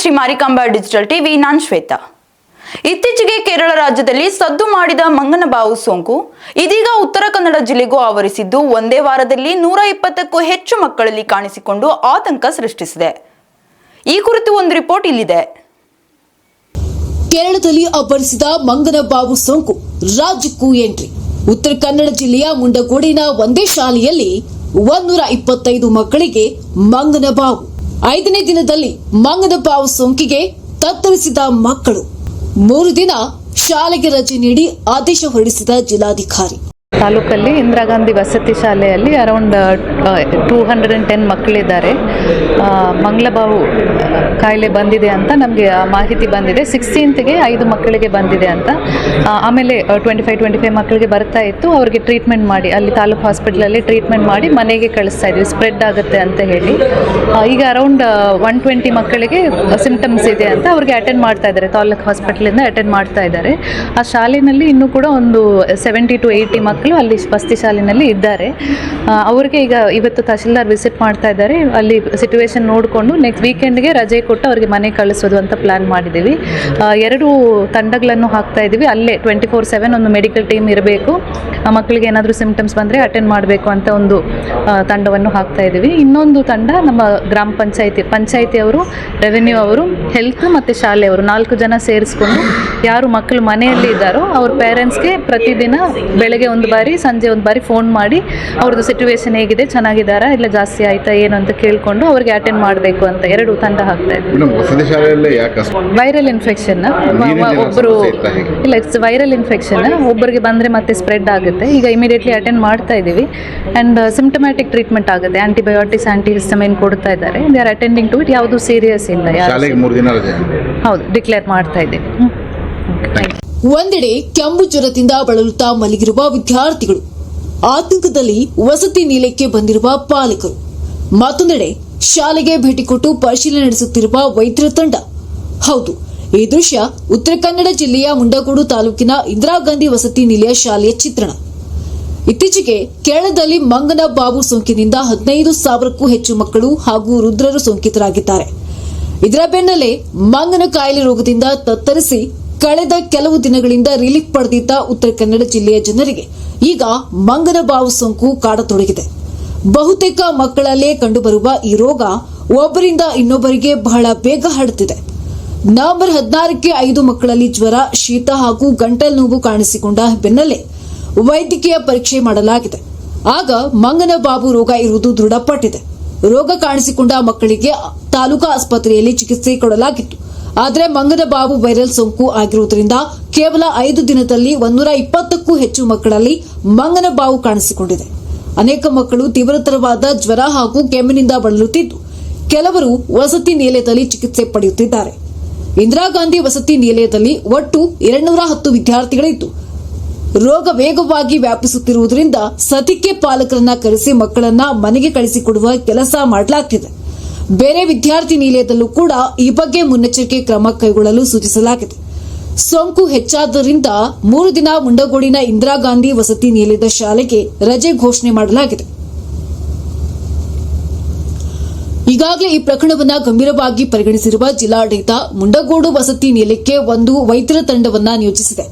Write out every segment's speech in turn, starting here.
Shri Marikamba digital TV, ನಾನ್ ಶ್ವೇತಾ. ಇತ್ತೀಚೆಗೆ ಕೇರಳ ರಾಜ್ಯದಲ್ಲಿ ಸದ್ದು ಮಾಡಿದ ಮಂಗನಬಾವು ಸೋಂಕು ಇದೀಗ ಉತ್ತರ ಕನ್ನಡ ಜಿಲ್ಲೆಗೂ ಆವರಿಸಿದ್ದು ಒಂದೇ ವಾರದಲ್ಲಿ ನೂರ ಇಪ್ಪತ್ತಕ್ಕೂ ಹೆಚ್ಚು ಮಕ್ಕಳಲ್ಲಿ ಕಾಣಿಸಿಕೊಂಡು ಆತಂಕ ಸೃಷ್ಟಿಸಿದೆ. ಈ ಕುರಿತು ಒಂದು ರಿಪೋರ್ಟ್ ಇಲ್ಲಿದೆ. ಕೇರಳದಲ್ಲಿ ಅಬ್ಬರಿಸಿದ ಮಂಗನ ಬಾವು ಸೋಂಕು ರಾಜ್ಯಕ್ಕೂ ಎಂಟ್ರಿ. ಉತ್ತರ ಕನ್ನಡ ಜಿಲ್ಲೆಯ ಮುಂಡಗೋಡಿನ ಒಂದೇ ಶಾಲೆಯಲ್ಲಿ ಒಂದೂರ ಇಪ್ಪತ್ತೈದು ಮಕ್ಕಳಿಗೆ ಮಂಗನ ಬಾವು ಐದನೇ ದಿನದಲ್ಲಿ ಮಂಗದ ಪಾವು ಸೋಂಕಿಗೆ ತತ್ತರಿಸಿದ ಮಕ್ಕಳು. ಮೂರು ದಿನ ಶಾಲೆಗೆ ರಜೆ ನೀಡಿ ಆದೇಶ ಹೊರಡಿಸಿದ ಜಿಲ್ಲಾಧಿಕಾರಿ. ತಾಲೂಕಲ್ಲಿ ಇಂದಿರಾ ಗಾಂಧಿ ವಸತಿ ಶಾಲೆಯಲ್ಲಿ around two hundred and ten ಮಕ್ಕಳಿದ್ದಾರೆ. ಮಂಗ್ಲಬಾವು ಕಾಯಿಲೆ ಬಂದಿದೆ ಅಂತ ನಮಗೆ ಮಾಹಿತಿ ಬಂದಿದೆ. ಸಿಕ್ಸ್ಟೀನ್ತ್ಗೆ ಐದು ಮಕ್ಕಳಿಗೆ ಬಂದಿದೆ ಅಂತ. ಆಮೇಲೆ ಟ್ವೆಂಟಿ ಫೈವ್ ಟ್ವೆಂಟಿ ಫೈವ್ ಮಕ್ಕಳಿಗೆ ಬರ್ತಾ ಇತ್ತು. ಅವ್ರಿಗೆ ಟ್ರೀಟ್ಮೆಂಟ್ ಮಾಡಿ, ಅಲ್ಲಿ ತಾಲೂಕು ಹಾಸ್ಪಿಟ್ಲಲ್ಲಿ ಟ್ರೀಟ್ಮೆಂಟ್ ಮಾಡಿ ಮನೆಗೆ ಕಳಿಸ್ತಾ ಇದ್ವಿ. ಸ್ಪ್ರೆಡ್ ಆಗುತ್ತೆ ಅಂತ ಹೇಳಿ. ಈಗ ಅರೌಂಡ್ ಒನ್ ಟ್ವೆಂಟಿ ಮಕ್ಕಳಿಗೆ ಸಿಂಪ್ಟಮ್ಸ್ ಇದೆ ಅಂತ ಅವ್ರಿಗೆ ಅಟೆಂಡ್ ಮಾಡ್ತಾ ಇದ್ದಾರೆ. ತಾಲೂಕು ಹಾಸ್ಪಿಟ್ಲಿಂದ ಅಟೆಂಡ್ ಮಾಡ್ತಾ ಇದ್ದಾರೆ. ಆ ಶಾಲೆಯಲ್ಲಿ ಇನ್ನೂ ಕೂಡ ಒಂದು ಸೆವೆಂಟಿ ಟು ಏಯ್ಟಿ ಮಕ್ಕಳು ಅಲ್ಲಿ ವಸತಿ ಶಾಲೆಯಲ್ಲಿ ಇದ್ದಾರೆ. ಅವ್ರಿಗೆ ಈಗ ಇವತ್ತು ತಹಶೀಲ್ದಾರ್ ವಿಸಿಟ್ ಮಾಡ್ತಾ ಇದ್ದಾರೆ. ಅಲ್ಲಿ ಸಿಚುವೇಶನ್ ನೋಡಿಕೊಂಡು ನೆಕ್ಸ್ಟ್ ವೀಕೆಂಡ್ಗೆ ರಜೆ ಕೊಟ್ಟು ಅವ್ರಿಗೆ ಮನೆ ಕಳಿಸೋದು ಅಂತ ಪ್ಲಾನ್ ಮಾಡಿದ್ದೀವಿ. ಎರಡು ತಂಡಗಳನ್ನು ಹಾಕ್ತಾ ಇದ್ದೀವಿ. ಅಲ್ಲೇ ಟ್ವೆಂಟಿ ಫೋರ್ ಸೆವೆನ್ ಒಂದು ಮೆಡಿಕಲ್ ಟೀಮ್ ಇರಬೇಕು. ಮಕ್ಕಳಿಗೆ ಏನಾದರೂ ಸಿಂಪ್ಟಮ್ಸ್ ಬಂದರೆ ಅಟೆಂಡ್ ಮಾಡಬೇಕು ಅಂತ ಒಂದು ತಂಡವನ್ನು ಹಾಕ್ತಾ ಇದ್ದೀವಿ. ಇನ್ನೊಂದು ತಂಡ ನಮ್ಮ ಗ್ರಾಮ ಪಂಚಾಯಿತಿ, ಪಂಚಾಯತಿ ಅವರು ರೆವೆನ್ಯೂ ಅವರು ಹೆಲ್ತ್ ಮತ್ತು ಶಾಲೆಯವರು ನಾಲ್ಕು ಜನ ಸೇರಿಸ್ಕೊಂಡು ಯಾರು ಮಕ್ಕಳು ಮನೆಯಲ್ಲಿ ಇದ್ದಾರೋ ಅವ್ರ ಪೇರೆಂಟ್ಸ್ಗೆ ಪ್ರತಿದಿನ ಬೆಳಗ್ಗೆ ಒಂದು ಬಾರಿ ಸಂಜೆ ಒಂದು ಬಾರಿ ಫೋನ್ ಮಾಡಿ ಅವ್ರದ್ದು ಸಿಚುವೇಶನ್ ಹೇಗಿದೆ ಚೆನ್ನಾಗಿದ್ದಾರಾ ಇಲ್ಲ ಜಾಸ್ತಿ ಆಯ್ತಾ ಏನು ಅಂತ ಕೇಳಿಕೊಂಡು ಅವ್ರಿಗೆ ಅಟೆಂಡ್ ಮಾಡಬೇಕು ಅಂತ ಎರಡು ತಂಡ ಹಾಕ್ತಾ ಇದ್ದೀವಿ ಅಷ್ಟು ವೈರಲ್ ಇನ್ಫೆಕ್ಷನ್ ಒಬ್ಬರು? ಇಲ್ಲ ಇಟ್ಸ್ ವೈರಲ್ ಇನ್ಫೆಕ್ಷನ್ ಒಬ್ಬರಿಗೆ ಬಂದರೆ ಮತ್ತೆ ಸ್ಪ್ರೆಡ್ ಆಗುತ್ತೆ. ಈಗ ಇಮಿಡಿಯೇಟ್ಲಿ ಅಟೆಂಡ್ ಮಾಡ್ತಾ ಇದ್ದೀವಿ. ಆ್ಯಂಡ್ ಸಿಂಪ್ಟಮ್ಯಾಟಿಕ್ ಟ್ರೀಟ್ಮೆಂಟ್ ಆಗುತ್ತೆ. ಆಂಟಿಬಯೋಟಿಕ್ಸ್ ಆಂಟಿ ಹಿಸ್ಟಮೈನ್ ಕೊಡ್ತಾ ಇದ್ದಾರೆ. They are attending to it ಯಾವುದು ಸೀರಿಯಸ್ ಇಲ್ಲ ಹೌದು ಡಿಕ್ಲೇರ್ ಮಾಡ್ತಾ ಇದ್ದೀವಿ. Okay thank you. ಒಂದೆಡೆ ಕೆಂಬು ಜ್ವರದಿಂದ ಬಳಲುತ್ತಾ ಮಲಗಿರುವ ವಿದ್ಯಾರ್ಥಿಗಳು. ಆತಂಕದಲ್ಲಿ ವಸತಿ ನಿಲಯಕ್ಕೆ ಬಂದಿರುವ ಪಾಲಕರು. ಮತ್ತೊಂದೆಡೆ ಶಾಲೆಗೆ ಭೇಟಿ ಕೊಟ್ಟು ಪರಿಶೀಲನೆ ನಡೆಸುತ್ತಿರುವ ವೈದ್ಯರ ತಂಡ. ಹೌದು, ಈ ದೃಶ್ಯ ಉತ್ತರ ಕನ್ನಡ ಜಿಲ್ಲೆಯ ಮುಂಡಗೋಡು ತಾಲೂಕಿನ ಇಂದಿರಾ ಗಾಂಧಿ ವಸತಿ ನಿಲಯ ಶಾಲೆಯ ಚಿತ್ರಣ. ಇತ್ತೀಚೆಗೆ ಕೇರಳದಲ್ಲಿ ಮಂಗನ ಬಾಬು ಸೋಂಕಿನಿಂದ ಹದಿನೈದು ಸಾವಿರಕ್ಕೂ ಹೆಚ್ಚು ಮಕ್ಕಳು ಹಾಗೂ ರುದ್ರರು ಸೋಂಕಿತರಾಗಿದ್ದಾರೆ. ಇದರ ಬೆನ್ನಲ್ಲೇ ಮಂಗನ ಕಾಯಿಲೆ ರೋಗದಿಂದ ತತ್ತರಿಸಿ ಕಳೆದ ಕೆಲವು ದಿನಗಳಿಂದ ರಿಲೀಫ್ ಪಡೆದಿದ್ದ ಉತ್ತರ ಕನ್ನಡ ಜಿಲ್ಲೆಯ ಜನರಿಗೆ ಈಗ ಮಂಗನ ಬಾವು ಸೋಂಕು ಕಾಡತೊಡಗಿದೆ. ಬಹುತೇಕ ಮಕ್ಕಳಲ್ಲೇ ಕಂಡುಬರುವ ಈ ರೋಗ ಒಬ್ಬರಿಂದ ಇನ್ನೊಬ್ಬರಿಗೆ ಬಹಳ ಬೇಗ ಹರಡುತ್ತಿದೆ. ನವೆಂಬರ್ ಹದಿನಾರಕ್ಕೆ ಐದು ಮಕ್ಕಳಲ್ಲಿ ಜ್ವರ, ಶೀತ ಹಾಗೂ ಗಂಟಲು ನೋವು ಕಾಣಿಸಿಕೊಂಡ ಬೆನ್ನಲ್ಲೇ ವೈದ್ಯಕೀಯ ಪರೀಕ್ಷೆ ಮಾಡಲಾಗಿದೆ. ಆಗ ಮಂಗನ ಬಾಬು ರೋಗ ಇರುವುದು ದೃಢಪಟ್ಟಿದೆ. ರೋಗ ಕಾಣಿಸಿಕೊಂಡ ಮಕ್ಕಳಿಗೆ ತಾಲೂಕಾ ಆಸ್ಪತ್ರೆಯಲ್ಲಿ ಚಿಕಿತ್ಸೆ ಕೊಡಲಾಗಿತ್ತು. ಆದರೆ ಮಂಗದ ಬಾವು ವೈರಲ್ ಸೋಂಕು ಆಗಿರುವುದರಿಂದ ಕೇವಲ ಐದು ದಿನದಲ್ಲಿ ಒಂದೂರ ಇಪ್ಪತ್ತಕ್ಕೂ ಹೆಚ್ಚು ಮಕ್ಕಳಲ್ಲಿ ಮಂಗನ ಬಾವು ಕಾಣಿಸಿಕೊಂಡಿದೆ. ಅನೇಕ ಮಕ್ಕಳು ತೀವ್ರತರವಾದ ಜ್ವರ ಹಾಗೂ ಕೆಮ್ಮಿನಿಂದ ಬಳಲುತ್ತಿದ್ದು, ಕೆಲವರು ವಸತಿ ನಿಲಯದಲ್ಲಿ ಚಿಕಿತ್ಸೆ ಪಡೆಯುತ್ತಿದ್ದಾರೆ. ಇಂದಿರಾ ಗಾಂಧಿ ವಸತಿ ನಿಲಯದಲ್ಲಿ ಒಟ್ಟು ಎರಡ್ನೂರ ಹತ್ತು ವಿದ್ಯಾರ್ಥಿಗಳಿದ್ದು, ರೋಗ ವೇಗವಾಗಿ ವ್ಯಾಪಿಸುತ್ತಿರುವುದರಿಂದ ಸತಿಕೆ ಪಾಲಕರನ್ನ ಕರೆಸಿ ಮಕ್ಕಳನ್ನ ಮನೆಗೆ ಕಳಿಸಿಕೊಡುವ ಕೆಲಸ ಮಾಡಲಾಗ್ತಿದೆ. ಬೇರೆ ವಿದ್ಯಾರ್ಥಿ ನಿಲಯದಲ್ಲೂ ಕೂಡ ಈ ಬಗ್ಗೆ ಮುನ್ನೆಚ್ಚರಿಕೆ ಕ್ರಮ ಕೈಗೊಳ್ಳಲು ಸೂಚಿಸಲಾಗಿದೆ. ಸೋಂಕು ಹೆಚ್ಚಾದ್ದರಿಂದ ಮೂರು ದಿನ ಮುಂಡಗೋಡಿನ ಇಂದಿರಾ ಗಾಂಧಿ ವಸತಿ ನಿಲಯದ ಶಾಲೆಗೆ ರಜೆ ಘೋಷಣೆ ಮಾಡಲಾಗಿದೆ. ಈಗಾಗಲೇ ಈ ಪ್ರಕರಣವನ್ನು ಗಂಭೀರವಾಗಿ ಪರಿಗಣಿಸಿರುವ ಜಿಲ್ಲಾಡಳಿತ ಮುಂಡಗೋಡು ವಸತಿ ನಿಲಯಕ್ಕೆ ಒಂದು ವೈದ್ಯರ ತಂಡವನ್ನು ನಿಯೋಜಿಸಿದೆ.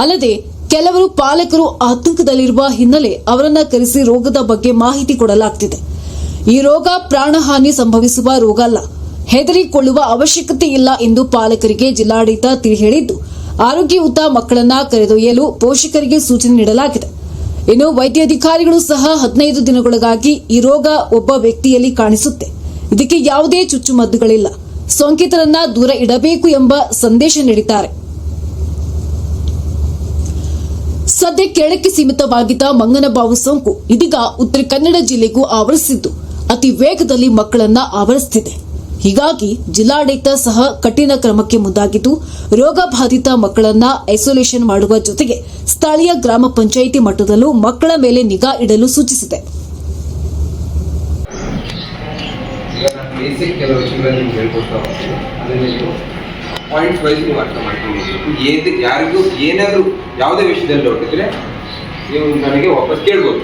ಅಲ್ಲದೆ ಕೆಲವರು ಪಾಲಕರು ಆತಂಕದಲ್ಲಿರುವ ಹಿನ್ನೆಲೆ ಅವರನ್ನ ಕರೆಸಿ ರೋಗದ ಬಗ್ಗೆ ಮಾಹಿತಿ ಕೊಡಲಾಗ್ತಿದೆ. ಈ ರೋಗ ಪ್ರಾಣಹಾನಿ ಸಂಭವಿಸುವ ರೋಗ ಅಲ್ಲ. ಹೆದರಿಕೊಳ್ಳುವ ಅವಶ್ಯಕತೆ ಇಲ್ಲ ಎಂದು ಪಾಲಕರಿಗೆ ಜಿಲ್ಲಾಡಳಿತ ತಿಳಿ ಹೇಳಿದ್ದು ಆರೋಗ್ಯಯುತ ಮಕ್ಕಳನ್ನ ಕರೆದೊಯ್ಯಲು ಪೋಷಕರಿಗೆ ಸೂಚನೆ ನೀಡಲಾಗಿದೆ. ಇನ್ನು ವೈದ್ಯಾಧಿಕಾರಿಗಳು ಸಹ ಹದಿನೈದು ದಿನಗಳಿಗಾಗಿ ಈ ರೋಗ ಒಬ್ಬ ವ್ಯಕ್ತಿಯಲ್ಲಿ ಕಾಣಿಸುತ್ತೆ. ಇದಕ್ಕೆ ಯಾವುದೇ ಚುಚ್ಚುಮದ್ದುಗಳಿಲ್ಲ. ಸೋಂಕಿತರನ್ನ ದೂರ ಇಡಬೇಕು ಎಂಬ ಸಂದೇಶ ನೀಡಿದ್ದಾರೆ. ಸದ್ಯ ಕೆಳಕ್ಕೆ ಸೀಮಿತವಾಗಿದ್ದ ಮಂಗನಬಾವು ಸೋಂಕು ಇದೀಗ ಉತ್ತರ ಕನ್ನಡ ಜಿಲ್ಲೆಗೂ ಆವರಿಸಿದ್ದು. ಅತಿ ವೇಗದಲ್ಲಿ ಮಕ್ಕಳನ್ನ ಆವರಿಸುತ್ತಿದೆ ಹೀಗಾಗಿ ಜಿಲ್ಲಾಡಳಿತ ಸಹ ಕಠಿಣ ಕ್ರಮಕ್ಕೆ ಮುಂದಾಗಿದ್ದು ರೋಗ ಬಾಧಿತ ಮಕ್ಕಳನ್ನ ಐಸೋಲೇಷನ್ ಮಾಡುವ ಜೊತೆಗೆ ಸ್ಥಳೀಯ ಗ್ರಾಮ ಪಂಚಾಯಿತಿ ಮಟ್ಟದಲ್ಲೂ ಮಕ್ಕಳ ಮೇಲೆ ನಿಗಾ ಇಡಲು ಸೂಚಿಸಿದೆ. ಪಾಯಿಂಟ್ಸ್ ವೈಸ್ ನೀವು ಅರ್ಥ ಮಾಡ್ಕೊಳ್ಬೇಕು ಏದು ಯಾರಿಗೂ ಏನಾದರೂ ಯಾವುದೇ ವಿಷಯದಲ್ಲಿ ಡೌಟ್ ಇದ್ದರೆ ನೀವು ನನಗೆ ವಾಪಸ್ ಕೇಳ್ಬೋದು.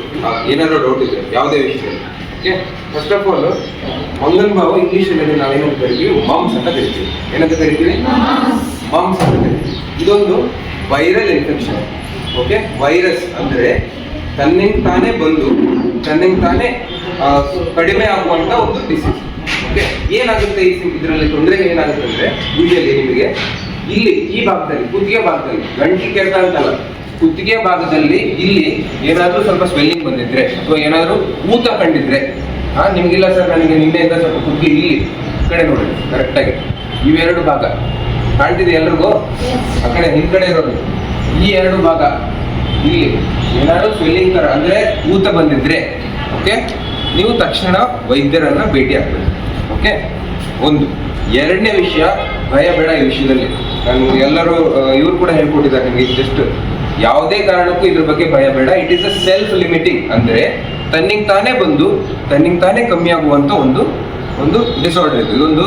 ಏನಾದರೂ ಡೌಟ್ ಇದ್ದರೆ ಯಾವುದೇ ವಿಷಯದಲ್ಲಿ. ಓಕೆ ಫಸ್ಟ್ ಆಫ್ ಆಲ್ ಮಂಗನ್ ಬಾವು ಇಂಗ್ಲೀಷಲ್ಲಿ ನಾವೇನಂತ ಕರಿತೀವಿ ಮಾಂಸ ಅಂತ ಕರಿತೀವಿ. ಏನಂತ ಕರಿತೀವಿ ಮಾಂಸ ಅಂತ ಕರಿತೀವಿ. ಇದೊಂದು ವೈರಲ್ ಇನ್ಫೆಕ್ಷನ್ ಓಕೆ ವೈರಸ್ ಅಂದ್ರೆ ತನ್ನಿಂಗ್ ತಾನೇ ಬಂದು, ತನ್ನಿಂದ ತಾನೇ ಕಡಿಮೆ ಆಗುವಂತ ಒಂದು ಡಿಸೀಸ್ ಓಕೆ, ಏನಾಗುತ್ತೆ ಈ ಇದರಲ್ಲಿ ತೊಂದರೆ ಏನಾಗುತ್ತೆ ಅಂದ್ರೆ ಯೂಶಲಿ ನಿಮಗೆ, ಇಲ್ಲಿ ಈ ಭಾಗದಲ್ಲಿ, ಕುತ್ತಿಗೆ ಭಾಗದಲ್ಲಿ, ಗಂಟಿ ಕೆರೆತ ಅಂತಲ್ಲ ಕುತ್ತಿಗೆ ಭಾಗದಲ್ಲಿ ಇಲ್ಲಿ ಏನಾದ್ರೂ ಸ್ವಲ್ಪ ಸ್ವೆಲ್ಲಿಂಗ್ ಬಂದಿದ್ರೆ ಅಥವಾ ಏನಾದ್ರೂ ಊತ ಕಂಡಿದ್ರೆ ಹಾ ನಿಮ್ಗಿಲ್ಲ ಸರ್ ನನಗೆ ನಿನ್ನೆಯಿಂದ ಸ್ವಲ್ಪ ಕುತ್ತಿಗೆ ಇಲ್ಲಿ ಕಡೆ ನೋಡಿ ಕರೆಕ್ಟಾಗಿ ಇವೆರಡು ಭಾಗ. ಕಾಣ್ತಿದೆ ಎಲ್ರಿಗೂ? ಆ ಕಡೆ ಹಿಂದ್ಗಡೆ ಇರೋದು ಈ ಎರಡು ಭಾಗ ಇಲ್ಲಿ ಏನಾದರೂ ಸ್ವೆಲ್ಲಿಂಗ್ ಥರ ಅಂದ್ರೆ ಊತ ಬಂದಿದ್ರೆ ಓಕೆ ನೀವು ತಕ್ಷಣ ವೈದ್ಯರನ್ನ ಭೇಟಿ ಆಗ್ಬೇಕು ಓಕೆ ಒಂದು. ಎರಡನೇ ವಿಷಯ ಭಯ ಬೇಡ ಈ ವಿಷಯದಲ್ಲಿ. ನಾನು ಎಲ್ಲರೂ ಇವ್ರು ಕೂಡ ಹೇಳ್ಕೊಟ್ಟಿದ್ದಾರೆ ನಿಮಗೆ ಜಸ್ಟ್ ಯಾವುದೇ ಕಾರಣಕ್ಕೂ ಇದ್ರ ಬಗ್ಗೆ ಭಯ ಬೇಡ. It is a self limiting ಅಂದ್ರೆ ತನ್ನಿಂಗ್ ತಾನೇ ಬಂದು, ತನ್ನಿಂಗ್ ತಾನೇ ಕಮ್ಮಿ ಆಗುವಂತ ಒಂದು ಒಂದು ಡಿಸಾರ್ಡರ್ ಇದು. ಇದೊಂದು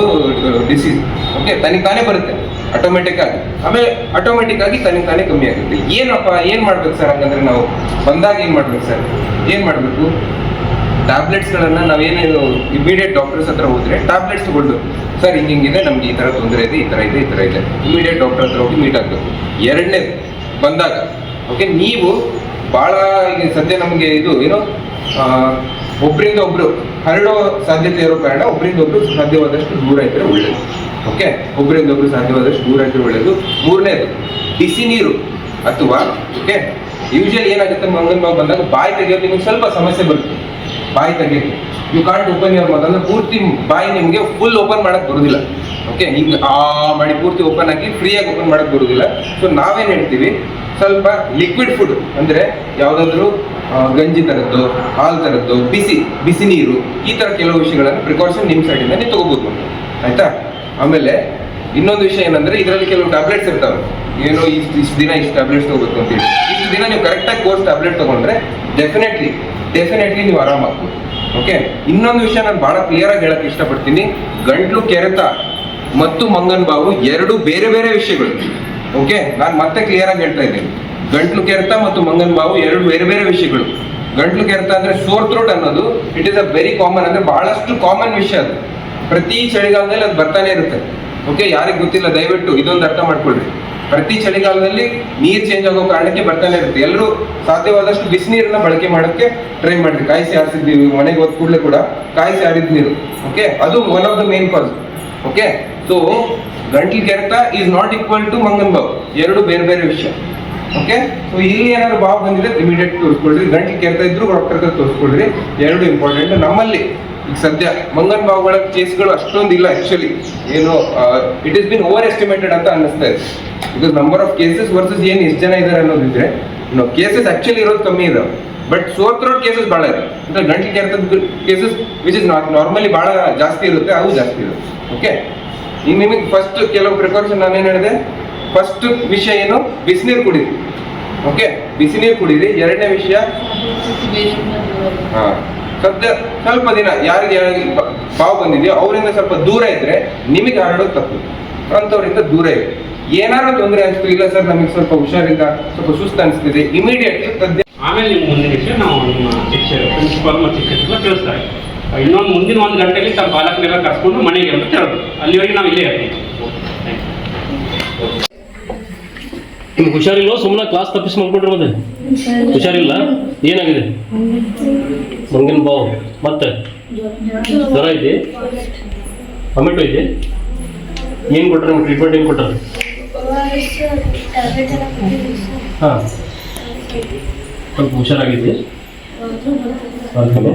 ಡಿಸೀಸ್ ಓಕೆ ತನಿಗೆ ತಾನೇ ಬರುತ್ತೆ. ಆಟೋಮೆಟಿಕ್ ಆಗಿ. ಆಮೇಲೆ ಆಟೋಮೆಟಿಕ್ ಆಗಿ ತನಿಗೆ ತಾನೇ ಕಮ್ಮಿ ಆಗುತ್ತೆ. ಏನಪ್ಪ, ಏನ್ ಮಾಡ್ಬೇಕು ಸರ್ ಹಂಗಂದ್ರೆ ನಾವು ಬಂದಾಗ ಏನ್ ಮಾಡ್ಬೇಕು ಸರ್ ಏನ್ ಮಾಡ್ಬೇಕು? ಟ್ಯಾಬ್ಲೆಟ್ಸ್ಗಳನ್ನ ನಾವೇನೇನು ಇಮಿಡಿಯೇಟ್ ಡಾಕ್ಟರ್ಸ್ ಹತ್ರ ಹೋದ್ರೆ ಟ್ಯಾಬ್ಲೆಟ್ಸ್ ತಗೊಳ್ಬೇಕು ಸರ್ ಹಿಂಗೆ ಹಿಂಗಿದೆ ನಮ್ಗೆ ಈ ತರ ತೊಂದರೆ ಇದೆ, ಈ ತರ ಇದೆ, ಈ ತರ ಇದೆ. ಇಮಿಡಿಯೇಟ್ ಡಾಕ್ಟರ್ ಹತ್ರ ಹೋಗಿ ಮೀಟ್ ಆಗ್ಬೇಕು. ಎರಡನೇದು ಬಂದಾಗ ಓಕೆ ನೀವು ಬಹಳ ಈಗ ಸದ್ಯ ನಮಗೆ ಇದು, ಏನು ಒಬ್ಬರಿಂದ ಒಬ್ರು ಹರಡೋ ಸಾಧ್ಯತೆ ಇರೋ ಕಾರಣ ಒಬ್ಬರಿಂದ ಒಬ್ರು ಸಾಧ್ಯವಾದಷ್ಟು ದೂರ ಇದ್ರೆ ಒಳ್ಳೇದು. ಓಕೆ ಒಬ್ಬರಿಂದ ಒಬ್ರು ಸಾಧ್ಯವಾದಷ್ಟು ದೂರ ಇದ್ರೆ ಒಳ್ಳೇದು. ಮೂರನೇದು, ಬಿಸಿ ನೀರು ಅಥವಾ ಓಕೆ ಯೂಶಲಿ ಏನಾಗುತ್ತೆ ಮಂಗನ್ ನಾವು ಬಂದಾಗ ಬಾಯಿ ತೆಗೆಯೋದು ನಿಮ್ಗೆ ಸ್ವಲ್ಪ ಸಮಸ್ಯೆ ಬರುತ್ತೆ. ಬಾಯಿ ತೆಗೆಯೋದು. You can't open your mouth ಅಂದ್ರೆ ಪೂರ್ತಿ ಬಾಯಿ ನಿಮಗೆ ಫುಲ್ ಓಪನ್ ಮಾಡಕ್ ಬರುದಿಲ್ಲ. ಓಕೆ ಹಿಂಗೆ ಆ ಮಾಡಿ ಪೂರ್ತಿ ಓಪನ್ ಆಗಿ ಫ್ರೀಯಾಗಿ ಓಪನ್ ಮಾಡಕ್ ಬರುದಿಲ್ಲ ಸೊ ನಾವೇನ್ ಹೇಳ್ತೀವಿ? ಸ್ವಲ್ಪ ಲಿಕ್ವಿಡ್ ಫುಡ್ ಅಂದ್ರೆ ಯಾವ್ದಾದ್ರು ಗಂಜಿ ತರದ್ದು, ಹಾಲು ತರದ್ದು, ಬಿಸಿ ಬಿಸಿ ನೀರು, ಈ ತರ ಕೆಲವು ವಿಷಯಗಳನ್ನು ಪ್ರಿಕಾಷನ್ ನಿಮ್ಮ ಸೈಡ್ ನೀವು ತಗೋಬಹುದು ಆಯ್ತಾ? ಆಮೇಲೆ ಇನ್ನೊಂದು ವಿಷಯ ಏನಂದ್ರೆ, ಇದರಲ್ಲಿ ಕೆಲವು ಟ್ಯಾಬ್ಲೆಟ್ಸ್ ಇರ್ತಾವೆ. ಏನೋ ಇಷ್ಟು ಇಷ್ಟು ದಿನ ಇಷ್ಟು ಟ್ಯಾಬ್ಲೆಟ್ಸ್ ತಗೋಬೇಕು ಅಂತೇಳಿ ಇಷ್ಟು ದಿನ ನೀವು ಕರೆಕ್ಟಾಗಿ ಕೋರ್ಸ್ ಟ್ಯಾಬ್ಲೆಟ್ ತಗೊಂಡ್ರೆ ಡೆಫಿನೆಟ್ಲಿ ಡೆಫಿನೆಟ್ಲಿ ನೀವು ಆರಾಮಾಗ್ಬೋದು. ಓಕೆ ಇನ್ನೊಂದು ವಿಷಯ ನಾನು ಬಹಳ ಕ್ಲಿಯರ್ ಆಗಿ ಹೇಳಕ್ ಇಷ್ಟಪಡ್ತೀನಿ. ಗಂಟ್ಲು ಕೆರೆತ ಮತ್ತು ಮಂಗನ್ ಬಾವು ಎರಡು ಬೇರೆ ಬೇರೆ ವಿಷಯಗಳು. ಓಕೆ ನಾನು ಮತ್ತೆ ಕ್ಲಿಯರ್ ಆಗಿ ಹೇಳ್ತಾ ಇದ್ದೀನಿ. ಗಂಟ್ಲು ಕೆರೆತ ಮತ್ತು ಮಂಗನ್ ಬಾವು ಎರಡು ಬೇರೆ ಬೇರೆ ವಿಷಯಗಳು. ಗಂಟ್ಲು ಕೆರೆತ ಅಂದ್ರೆ ಸೋರ್ ಥ್ರೋಟ್ ಅನ್ನೋದು it is a very common ಅಂದ್ರೆ ಬಹಳಷ್ಟು ಕಾಮನ್ ವಿಷಯ ಅದು. ಪ್ರತಿ ಚಳಿಗಾಲದಲ್ಲಿ ಅದು ಬರ್ತಾನೆ ಇರುತ್ತೆ. ಓಕೆ ಯಾರಿಗೆ ಗೊತ್ತಿಲ್ಲ, ದಯವಿಟ್ಟು ಇದೊಂದು ಅರ್ಥ ಮಾಡ್ಕೊಳ್ರಿ. ಪ್ರತಿ ಚಳಿಗಾಲದಲ್ಲಿ ನೀರ್ ಚೇಂಜ್ ಆಗೋ ಕಾರಣಕ್ಕೆ ಬರ್ತಾನೆ ಇರುತ್ತೆ. ಎಲ್ಲರೂ ಸಾಧ್ಯವಾದಷ್ಟು ಬಿಸಿನೀರನ್ನ ಬಳಕೆ ಮಾಡೋಕ್ಕೆ ಟ್ರೈ ಮಾಡ್ರಿ. ಕಾಯಿಸಿ ಆರಿಸಿದ್ದೀವಿ ಮನೆಗೆ ಹೋದ ಕೂಡಲೇ ಕೂಡ ಕಾಯಿಸಿ ಆರಿದ ನೀರು. ಓಕೆ ಅದು one of the main cause okay so ಗಂಟ್ಲು ಕೆರೆತ ಈಸ್ ನಾಟ್ ಈಕ್ವಲ್ ಟು ಮಂಗನ್ ಬಾವು ಎರಡು ಬೇರೆ ಬೇರೆ ವಿಷಯ. ಓಕೆ ಸೊ ಇಲ್ಲಿ ಏನಾದ್ರು ಬಾವು ಬಂದಿದೆ ಇಮಿಡಿಯೇಟ್ ತೋರಿಸ್ಕೊಳ್ರಿ ಗಂಟ್ಲು ಕೆರೆತ ಇದ್ರು ಡಾಕ್ಟರ್ ತೋರಿಸ್ಕೊಳ್ರಿ ಎರಡು ಇಂಪಾರ್ಟೆಂಟ್ ನಮ್ಮಲ್ಲಿ ಈಗ ಸದ್ಯ ಮಂಗನ್ ಬಾವುಗಳ ಕೇಸ್ಗಳು ಅಷ್ಟೊಂದು ಇಲ್ಲ ಆಕ್ಚುಲಿ ಏನು it is been over estimated ಅಂತ ಅನ್ನಿಸ್ತಾ ಇದೆ. Because number of cases versus ಏನು, ಎಷ್ಟು ಜನ ಇದ್ದಾರೆ ಅನ್ನೋದಿದ್ರೆ ಕೇಸಸ್ ಆಕ್ಚುಲಿ ಇರೋದು ಕಮ್ಮಿ ಇದಾವೆ. ಬಟ್ ಸೋರ್ ಥ್ರೋಟ್ ಕೇಸಸ್ ಭಾಳ ಇದೆ. ಅಂದ್ರೆ ಗಂಟ್ಲು ಕೆರೆತದ ಕೇಸಸ್ ವಿಚ್ ಇಸ್ ನಾರ್ಮಲಿ ಭಾಳ ಜಾಸ್ತಿ ಇರುತ್ತೆ, ಅವು ಜಾಸ್ತಿ ಇರುತ್ತೆ. ಓಕೆ ಈಗ ನಿಮಗೆ ಫಸ್ಟ್ ಕೆಲವು ಪ್ರಿಕಾಷನ್ ನಾನೇನು ಹೇಳಿದೆ? ಫಸ್ಟ್ ವಿಷಯ ಏನು? ಬಿಸಿನೀರು ಕುಡೀರಿ. ಓಕೆ ಬಿಸಿನೀರು ಕುಡೀರಿ. ಎರಡನೇ ವಿಷಯ? ಹಾ. ಸದ್ಯ ಸ್ವಲ್ಪ ದಿನ ಯಾರಿಗೆ ಬಾವು ಬಂದಿದೆಯೋ ಅವರಿಂದ ಸ್ವಲ್ಪ ದೂರ ಇದ್ರೆ ನಿಮಗೆ ಹರಡೋದು ತಪ್ಪು. ಅಂಥವ್ರಿಂದ ದೂರ ಇದೆ ಏನಾದ್ರು ತೊಂದರೆ ಅನಿಸ್ತು, ಇಲ್ಲ ಸರ್, ನಮಗೆ ಸ್ವಲ್ಪ ಹುಷಾರಿಲ್ಲ, ಸ್ವಲ್ಪ ಸುಸ್ತು ಅನಿಸ್ತಿದೆ ಇಮಿಡಿಯೇಟ್ಲಿ ಸದ್ಯ ಆಮೇಲೆ ನಿಮ್ಮ ಮುಂದಿನ ವಿಷಯ ನಾವು ನಿಮ್ಮ ಶಿಕ್ಷಕ ಪ್ರಿನ್ಸಿಪಾಲ್ ಮತ್ತು ಶಿಕ್ಷಕರು ತಿಳಿಸ್ತಾರೆ ಇನ್ನೊಂದು ಮುಂದಿನ ಒಂದು ಗಂಟೆಯಲ್ಲಿ ತಮ್ಮ ಬಾಲಕನೆಲ್ಲ ಕರ್ಸ್ಕೊಂಡು ಮನೆಗೆ ಅಂತ ಹೇಳೋದು ಅಲ್ಲಿವರೆಗೆ ನಾವು ಇಲ್ಲೇ ಇರ್ತೀವಿ. ನಿಮ್ಗೆ ಹುಷಾರಿಲ್ಲ ಸುಮ್ಮನೆ ಕ್ಲಾಸ್ ತಪ್ಪಿಸಿ ಮಾಡ್ಕೊಂಡ್ರೆ ಮತ್ತೆ? ಹುಷಾರಿಲ್ಲ? ಏನಾಗಿದೆ? ಮಂಗಿನ ಬಾವು. ಮತ್ತೆ? ಜ್ವರ ಇದೆ? ಟೊಮೆಟೊ ಇದೆ? ಏನು ಕೊಟ್ಟರೆ ನಿಮ್ಗೆ? ಟ್ರೀಟ್ಮೆಂಟ್ ಏನು ಕೊಟ್ಟರೆ ಹಾಂ. ಸ್ವಲ್ಪ ಹುಷಾರಾಗಿದೆ ಆದ್ಮೇಲೆ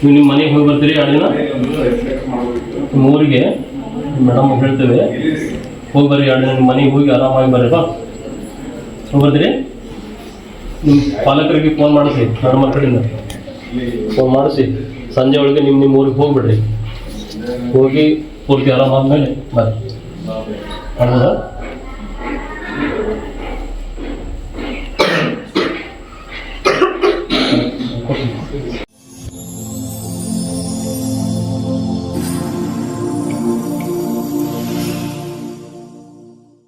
ನೀವು ನಿಮ್ಮ ಮನೆಗೆ ಹೋಗಿ ಬರ್ತೀರಿ ಎರಡು ದಿನ? ನಿಮ್ಮ ಊರಿಗೆ? ಮೇಡಮ್ ಹೇಳ್ತೇವೆ. ಹೋಗಿ ಬರ್ರಿ ಎರಡು ದಿನ. ನಿಮ್ಮ ಮನೆಗೆ ಹೋಗಿ ಆರಾಮಾಗಿ ಬರ್ರಿ ಬಾ. ಹೋಗಿ ಬರ್ತೀರಿ? ನಿಮ್ಮ ಪಾಲಕರಿಗೆ ಫೋನ್ ಮಾಡಿಸಿ ಮೇಡಮ್ ಕಡೆಯಿಂದ ಫೋನ್ ಮಾಡಿಸಿ. ಸಂಜೆ ಒಳಗೆ ನಿಮ್ಮ ನಿಮ್ಮ ಊರಿಗೆ ಹೋಗ್ಬಿಡ್ರಿ. ಹೋಗಿ ಪೂರ್ತಿ ಆರಾಮಾದ್ಮೇಲೆ ಬರ್ರಿ. ಮಾಡ್ಬೋದಾ